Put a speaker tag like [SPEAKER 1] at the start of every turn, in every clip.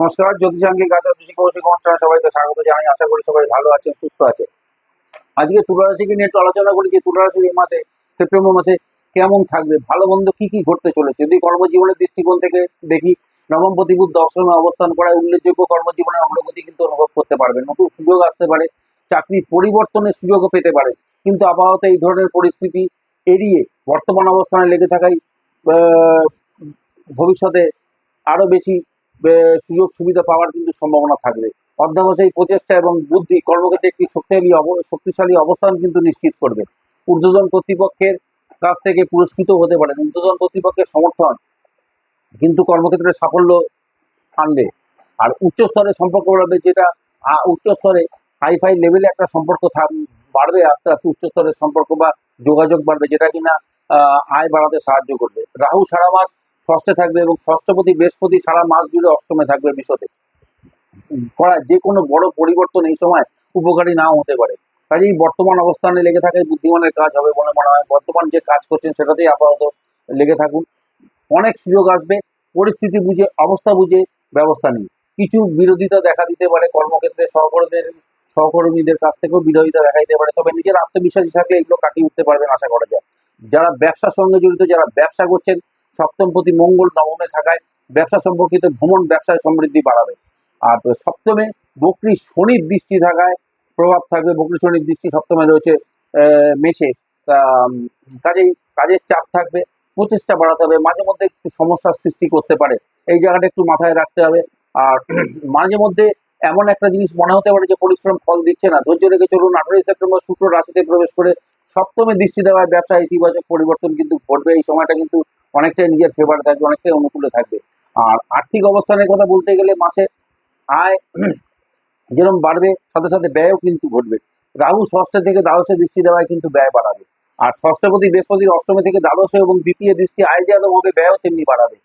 [SPEAKER 1] নমস্কার, জ্যোতিষাঙ্গী গাছা কৃষি কৌশিক অনুষ্ঠানে সবাইকে স্বাগত জানাই। আশা করি সবাই ভালো আছেন, সুস্থ আছে আজকে তুলা রাশিকে নিয়ে একটু আলোচনা করি যে তুলা রাশির এই মাসে, সেপ্টেম্বর মাসে কেমন থাকবে, ভালো মন্দ কি কি ঘটতে চলেছে? যদি কর্মজীবনের দৃষ্টিকোণ থেকে দেখি, নবম প্রতিবুধ দর্শনে অবস্থান করায় উল্লেখযোগ্য কর্মজীবনের অগ্রগতি কিন্তু অনুভব করতে পারবে নতুন সুযোগ আসতে পারে, চাকরি পরিবর্তনের সুযোগও পেতে পারে। কিন্তু আপাতত এই ধরনের পরিস্থিতি এড়িয়ে বর্তমান অবস্থানে লেগে থাকাই ভবিষ্যতে আরও বেশি সুযোগ সুবিধা পাওয়ার কিন্তু সম্ভাবনা থাকবে। অধ্যাবসায়ী প্রচেষ্টা এবং বুদ্ধি কর্মক্ষেত্রে একটি শক্তিশালী শক্তিশালী অবস্থান কিন্তু নিশ্চিত করবে। ঊর্ধ্বতন কর্তৃপক্ষের কাছ থেকে পুরস্কৃত হতে পারে। ঊর্ধ্বতন কর্তৃপক্ষের সমর্থন কিন্তু কর্মক্ষেত্রে সাফল্য আনবে। আর উচ্চ স্তরের সম্পর্ক বাড়বে যেটা উচ্চ স্তরে হাইফাই লেভেলে একটা সম্পর্ক বাড়বে, আস্তে আস্তে উচ্চ স্তরের সম্পর্ক বা যোগাযোগ বাড়বে যেটা কিনা আয় বাড়াতে সাহায্য করবে। রাহু সারা মাস ষষ্ঠে থাকবে এবং ষষ্ঠপতি বৃহস্পতি সারা মাস জুড়ে অষ্টমে থাকবে বিশদে করা যে কোনো বড় পরিবর্তন এই সময় উপকারী নাও হতে পারে। কাজেই বর্তমান অবস্থানে লেগে থাকাই বুদ্ধিমানের কাজ হবে বলে মনে হয়। বর্তমান যে কাজ করছেন সেটাতেই আপাতত লেগে থাকুন। অনেক সুযোগ আসবে, পরিস্থিতি বুঝে, অবস্থা বুঝে ব্যবস্থা নিন। কিছু বিরোধিতা দেখা দিতে পারে, কর্মক্ষেত্রে সহকর্মীদের সহকর্মীদের কাছ থেকেও বিরোধিতা দেখা দিতে পারে। তবে নিজের আত্মবিশ্বাসী থাকলে এগুলো কাটিয়ে উঠতে পারবেন আশা করা যায়। যারা ব্যবসার সঙ্গে জড়িত, যারা ব্যবসা করছেন সপ্তম প্রতি মঙ্গল নবমে থাকায় ব্যবসা সম্পর্কিত ভ্রমণ ব্যবসায় সমৃদ্ধি বাড়াবে। আর সপ্তমে বকরি শনির দৃষ্টি থাকায় প্রভাব থাকবে। বকরি শনির দৃষ্টি সপ্তমে রয়েছে তা, কাজেই কাজের চাপ থাকবে প্রচেষ্টা বাড়াতে হবে মাঝে মধ্যে একটু সমস্যার সৃষ্টি করতে পারে। এই জায়গাটা একটু মাথায় রাখতে হবে। আর মাঝে মধ্যে এমন একটা জিনিস মনে হতে পারে যে পরিশ্রম ফল দিচ্ছে না। ধৈর্য রেখে চলুন আঠারোই সেপ্টেম্বর শুক্র রাশিতে প্রবেশ করে সপ্তমে দৃষ্টি দেওয়ায় ব্যবসায় ইতিবাচক পরিবর্তন কিন্তু ঘটবে। এই সময়টা কিন্তু অনেকটাই নিজের ফেভারে থাকবে, অনেকটাই অনুকূলে থাকবে। আর আর্থিক অবস্থানের কথা বলতে গেলে মাসে আয় যেরকম বাড়বে, সাথে সাথে ব্যয়ও কিন্তু ঘটবে। রাহু ষষ্ঠ থেকে দ্বাদশে দৃষ্টি দেওয়ায় কিন্তু ব্যয় বাড়াবে। আর ষষ্ঠপতি বৃহস্পতির অষ্টমী থেকে দ্বাদশে এবং দ্বিতীয় দৃষ্টি আয় যেরকম হবে, ব্যয়ও তেমনি বাড়াবে।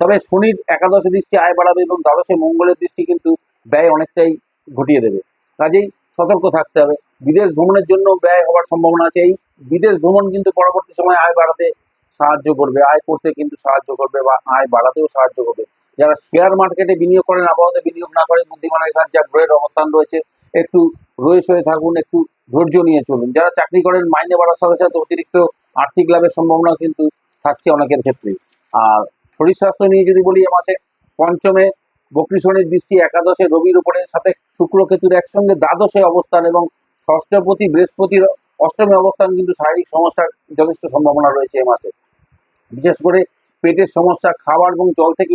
[SPEAKER 1] তবে শনির একাদশে দৃষ্টি আয় বাড়াবে এবং দ্বাদশে মঙ্গলের দৃষ্টি কিন্তু ব্যয় অনেকটাই ঘটিয়ে দেবে। কাজেই সতর্ক থাকতে হবে। বিদেশ ভ্রমণের জন্য ব্যয় হওয়ার সম্ভাবনা আছে। এই বিদেশ ভ্রমণ কিন্তু পরবর্তী সময় আয় বাড়াতে সাহায্য করবে, আয় করতে কিন্তু সাহায্য করবে বা আয় বাড়াতেও সাহায্য করবে। যারা শেয়ার মার্কেটে বিনিয়োগ করেন, আপাতত বিনিয়োগ না করে, বুদ্ধিমানের কাজ যা গ্রহের অবস্থান রয়েছে, একটু রয়েস হয়ে থাকুন, একটু ধৈর্য নিয়ে চলুন। যারা চাকরি করেন, মাইনে বাড়ার সাথে সাথে অতিরিক্ত আর্থিক লাভের সম্ভাবনা কিন্তু থাকছে অনেকের ক্ষেত্রে। আর শরীর স্বাস্থ্য নিয়ে যদি বলি, এ মাসে পঞ্চমে বকরি শনির দৃষ্টি একাদশে রবির উপরে, সাথে শুক্র কেতুর একসঙ্গে দ্বাদশে অবস্থান এবং ষষ্ঠপতি বৃহস্পতির অষ্টমে অবস্থান কিন্তু শারীরিক সমস্যার যথেষ্ট সম্ভাবনা রয়েছে এ মাসে। বিশেষ করে পেটের সমস্যা, খাবার এবং জল থেকে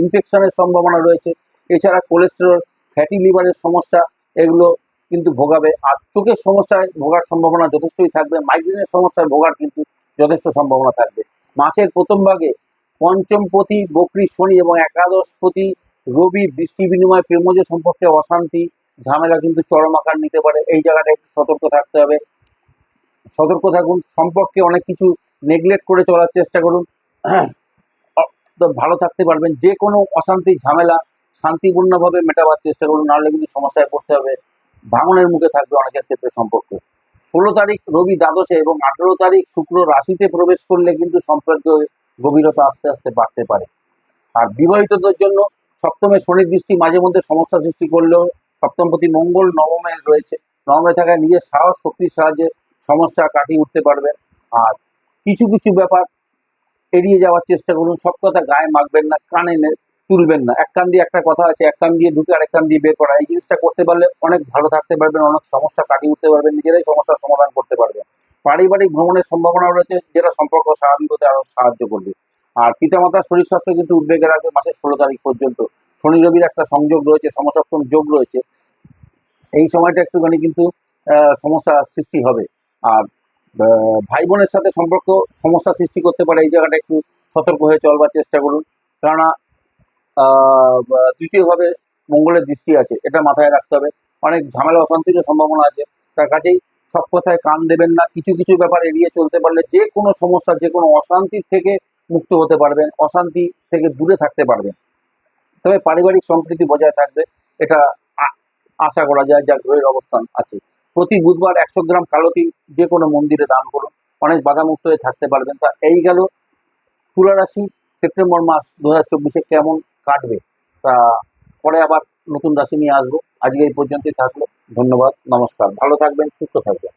[SPEAKER 1] ইনফেকশনের সম্ভাবনা রয়েছে। এছাড়া কোলেস্টেরল ফ্যাটি লিভারের সমস্যা, এগুলো কিন্তু ভোগাবে। আর চোখের সমস্যায় ভোগার সম্ভাবনা যথেষ্টই থাকবে। মাইগ্রেনের সমস্যায় ভোগার কিন্তু যথেষ্ট সম্ভাবনা থাকবে। মাসের প্রথম ভাগে পঞ্চমপতি, বকরি, শনি এবং একাদশপতি, রবি, বৃষ্টি বিনিময়, প্রেমজ সম্পর্কে অশান্তি, ঝামেলা কিন্তু চরম আকার নিতে পারে। এই জায়গাটা একটু সতর্ক থাকতে হবে। সতর্ক থাকুন। সম্পর্কে অনেক কিছু নেগলেক্ট করে চলার চেষ্টা করুন। ভালো থাকতে পারবেন। যে কোনো অশান্তি, ঝামেলা শান্তিপূর্ণভাবে মেটাবার চেষ্টা করুন, নাহলে কিন্তু সমস্যায় পড়তে হবে। ভাঙনের মুখে থাকবে অনেকের ক্ষেত্রে সম্পর্ক। ষোলো তারিখ রবি দ্বাদশে এবং আঠেরো তারিখ শুক্র রাশিতে প্রবেশ করলে কিন্তু সম্পর্ক গভীরতা আস্তে আস্তে বাড়তে পারে। আর বিবাহিতদের জন্য সপ্তমে শনির দৃষ্টি মাঝে মধ্যে সমস্যা সৃষ্টি করলেও সপ্তমপতি মঙ্গল নবমে রয়েছে। নবমে থাকায় নিজের সাহস, শক্তির সাহায্যে সমস্যা কাটিয়ে উঠতে পারবেন আর কিছু কিছু ব্যাপার এড়িয়ে যাওয়ার চেষ্টা করুন। সব কথা গায়ে মাখবেন না, কানে তুলবেন না। এক কান দিয়ে একটা কথা আছে, এক কান দিয়ে ঢুকে আরেক কান দিয়ে বের করা। এই জিনিসটা করতে পারলে অনেক ভালো থাকতে পারবেন, অনেক সমস্যা কাটিয়ে উঠতে পারবেন, নিজেরাই সমস্যার সমাধান করতে পারবেন। পারিবারিক ভ্রমণের সম্ভাবনা রয়েছে, যেটা সম্পর্ক স্বাভাবিক হতে আরও সাহায্য করবে। আর পিতামাতার শরীর স্বাস্থ্য কিন্তু উদ্বেগে রাখবে মাসের ষোলো তারিখ পর্যন্ত। শনি রবির একটা সংযোগ রয়েছে সমসপ্তম যোগ রয়েছে। এই সময়টা একটুখানি কিন্তু সমস্যা সৃষ্টি হবে। আর ভাই বোনের সাথে সম্পর্ক, সমস্যা সৃষ্টি করতে পারে, এই জায়গাটা একটু সতর্ক হয়ে চলবার চেষ্টা করুন। কেননা তৃতীয়ভাবে মঙ্গলের দৃষ্টি আছে, এটা মাথায় রাখতে হবে। অনেক ঝামেলা, অশান্তিরও সম্ভাবনা আছে। তার কাছেই সব কথায় কান দেবেন না, কিছু কিছু ব্যাপার এড়িয়ে চলতে পারলে যে কোনো সমস্যা, যে কোনো অশান্তির থেকে মুক্ত হতে পারবেন, অশান্তি থেকে দূরে থাকতে পারবেন। তবে পারিবারিক সম্প্রীতি বজায় থাকবে, এটা আশা করা যায় যা গ্রহের অবস্থান আছে। প্রতি বুধবার একশো গ্রাম কালো তিল যে কোনো মন্দিরে দান করুন। অনেক বাধামুক্ত হয়ে থাকতে পারবেন। তা এই গেল তুলা রাশি, সেপ্টেম্বর মাস দু হাজার চব্বিশে কেমন কাটবে? তা পরে আবার নতুন রাশি নিয়ে আসব। আজকে এই পর্যন্তই থাকল। ধন্যবাদ, নমস্কার। ভালো থাকবেন, সুস্থ থাকবেন।